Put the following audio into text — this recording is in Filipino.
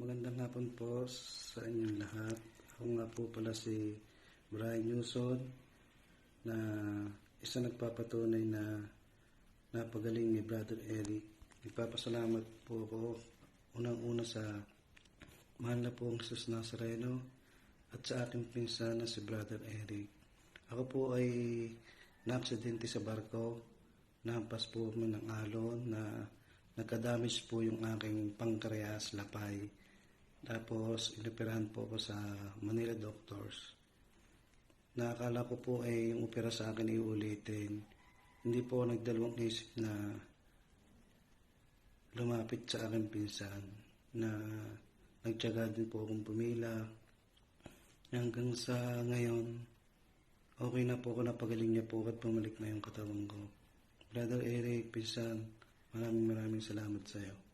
Magandang hapon po sa inyong lahat. Ako nga po pala si Brian Newson na isa nagpapatunay na napagaling ni Brother Eric. Nagpapasalamat po ako unang-una sa mahal na pong Jesus Nazareno at sa aking pinsan na si Brother Eric. Ako po ay na-aksidente sa barko. Nahampas po ng alon na nagka-damage po yung aking pankreas, lapay. Tapos, inoperahan po ako sa Manila Doctors. Nakakala ko po ay yung opera sa akin iulitin. Hindi po ako nagdalawang isip na lumapit sa aking pinsan na nagtyaga din po akong pumila. Hanggang sa ngayon, okay na po ako napagaling niya po at bumalik na yung katawan ko. Brother Eric, pinsan, maraming maraming salamat sa iyo.